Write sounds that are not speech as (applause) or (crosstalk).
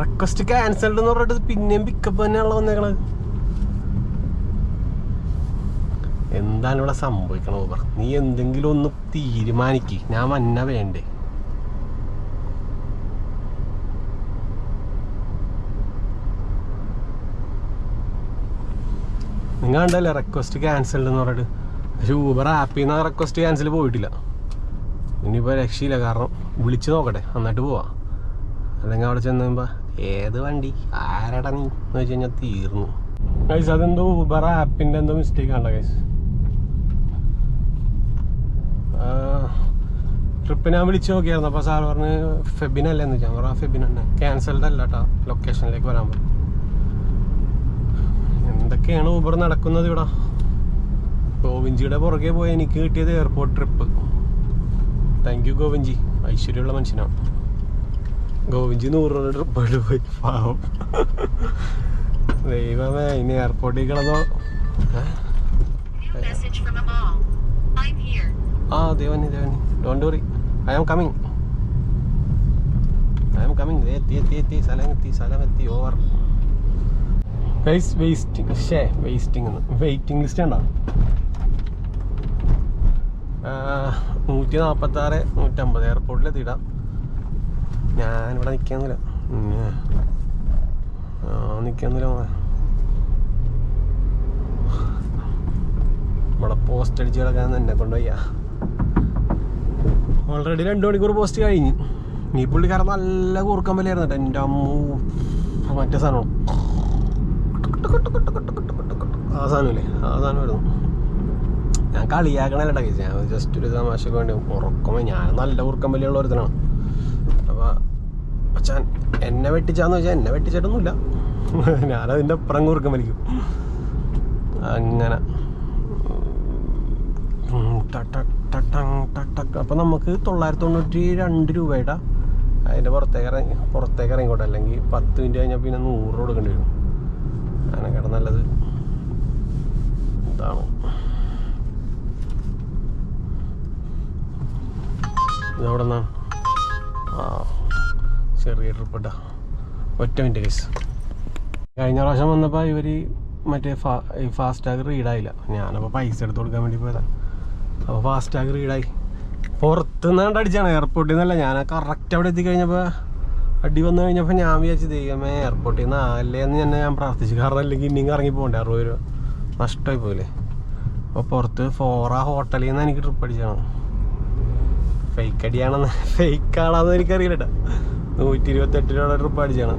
Request cancelled എന്ന് പറഞ്ഞിട്ട് പിന്നെയും പിക്കപ്പ് തന്നെയാണല്ലോ വന്നേക്കണത് എന്താണ് ഇവിടെ സംഭവിക്കണത് ഊബർ നീ എന്തെങ്കിലും ഒന്ന് തീരുമാനിക്ക്. ഞാൻ വന്ന വേണ്ടേ? നിങ്ങൾ കണ്ടല്ലേ റിക്വസ്റ്റ് ക്യാൻസൽഡ് എന്ന് പറഞ്ഞിട്ട്? പക്ഷെ ഊബർ ആപ്പിൽ നിന്ന് റിക്വസ്റ്റ് ക്യാൻസൽ പോയിട്ടില്ല. ഇനിയിപ്പോൾ രക്ഷയില്ല. കാരണം വിളിച്ചു നോക്കട്ടെ. എന്നിട്ട് പോവാ. അല്ലെങ്കിൽ അവിടെ ചെന്ന് കഴിയുമ്പോൾ ഏത് വണ്ടി? ആരടാ നീ? എന്ന് വെച്ച് കഴിഞ്ഞാൽ തീർന്നു. ഗൈസ് അതെന്തോ ഊബർ ആപ്പിന്റെ എന്തോ മിസ്റ്റേക്ക് ആണല്ലോ ഗൈസ് ട്രിപ്പ് ഞാൻ വിളിച്ചു നോക്കിയായിരുന്നു. അപ്പോൾ സാർ പറഞ്ഞ് ഫെബിനല്ലേ എന്ന് ആ ഫെബിൻ തന്നെ. ക്യാൻസൽഡ് അല്ല കേട്ടോ ലൊക്കേഷനിലേക്ക് വരാൻ പറ്റും. എന്തൊക്കെയാണ് ഊബർ നടക്കുന്നത് ഇവിടെ? ഗോവിഞ്ചിയുടെ പുറകെ പോയി എനിക്ക് കിട്ടിയത് എയർപോർട്ട് ട്രിപ്പ് താങ്ക് യു ഗോവിഞ്ചി ഐശ്വര്യമുള്ള മനുഷ്യനാണ്. ഗോവിഞ്ചി നൂറ് രൂപ പോയി പാവം. ദൈവമേ ഇനി എയർപോർട്ടിൽ കിടന്നോ. ആ ദേവനി ദേവനി don't worry I am coming I am coming എത്തി എത്തി എത്തി. സ്ഥലം എത്തി സ്ഥലം എത്തി. ഓവർ ഗൈസ് വെയിറ്റിംഗ് ഷേ വെയിറ്റിംഗ് എന്ന്. വെയിറ്റിംഗ് ലിസ്റ്റ് ഉണ്ടോ നൂറ്റി നാൽപ്പത്തി ആറ് നൂറ്റമ്പത് എയർപോർട്ടിൽ എത്തിയിടാം ഞാനിവിടെ നിൽക്കാന്നില്ല. നിൽക്കാന്നില്ല മോനെ. ഇവിടെ പോസ്റ്റ് അടിച്ച് കിടക്കാൻ എന്നെ കൊണ്ടുപോയ്യാ ഓൾറെഡി രണ്ട് മണിക്കൂർ പോസ്റ്റ് കഴിഞ്ഞു. ഈ പുള്ളിക്കാരൻ നല്ല കൂർക്കം വിലയായിരുന്നു കേട്ടോ. എന്റെ അമ്മ മറ്റേ സാധനം. ആ സാധനമില്ലേ? ആ സാധനം വരുന്നു ഞാൻ കളിയാക്കണല്ല ഞാൻ ജസ്റ്റ് ഒരു തമാശക്ക് വേണ്ടി ഉറക്കമേ ഞാൻ നല്ല ഉറക്കം ഒരുത്തനാണ് അപ്പോൾ അച്ഛൻ എന്നെ വെട്ടിച്ചാന്ന് വെച്ചാൽ എന്നെ വെട്ടിച്ചിട്ടൊന്നുമില്ല. ഞാനതിന്റെ അപ്പുറം കുറുക്കം വലിക്കും. അങ്ങനെ. അപ്പം നമുക്ക് തൊള്ളായിരത്തി തൊണ്ണൂറ്റി രണ്ട് രൂപയുടെ അതിന്റെ പുറത്തേക്ക് ഇറങ്ങി പുറത്തേക്ക് ഇറങ്ങിക്കോട്ടെ. അല്ലെങ്കിൽ പത്ത് മിനിറ്റ് കഴിഞ്ഞാൽ പിന്നെ നൂറ് കൊടുക്കേണ്ടി വരും. അതിനെക്കാട്ടും നല്ലത്. ഇതാണ്. ഇതെവിടെ നിന്നാണ് ചെറിയ ട്രിപ്പ് ഇട്ടാ ഒറ്റ മിനിറ്റ് കേസ് കഴിഞ്ഞ പ്രാവശ്യം വന്നപ്പോൾ ഇവർ മറ്റേ ഫാ ഫാസ്റ്റാഗ് റീഡായില്ല ഞാനപ്പോൾ പൈസ എടുത്ത് കൊടുക്കാൻ വേണ്ടി പോയതാണ് അപ്പോൾ ഫാസ്റ്റാഗ് റീഡായി പുറത്തുനിന്നാണ്ട് അടിച്ചാണ്. എയർപോർട്ടിൽ നിന്നല്ല ഞാൻ കറക്റ്റ് അവിടെ എത്തിക്കഴിഞ്ഞപ്പോൾ അടി വന്നു കഴിഞ്ഞപ്പോൾ ഞാൻ വിചാരിച്ചു ദൈവമേ എയർപോർട്ടിൽ നിന്ന് ആല്ലേ എന്ന് തന്നെ ഞാൻ പ്രാർത്ഥിച്ചു. കാരണം അല്ലെങ്കിൽ ഇനിയും ഇറങ്ങി പോകണ്ടേ? അറുപത് രൂപ. നഷ്ടമായി പോയില്ലേ? അപ്പോൾ പുറത്ത് ഫോറ ഹോട്ടലിൽ നിന്ന് എനിക്ക് ട്രിപ്പ് അടിച്ചാണ്. ഫേക്ക് അടിയാണെന്ന് ഫേക്ക് (laughs) ആണോന്ന് എനിക്കറിയില്ല കേട്ടോ നൂറ്റി ഇരുപത്തെട്ട് രൂപയുടെ ട്രിപ്പ് അടിച്ചാണ്.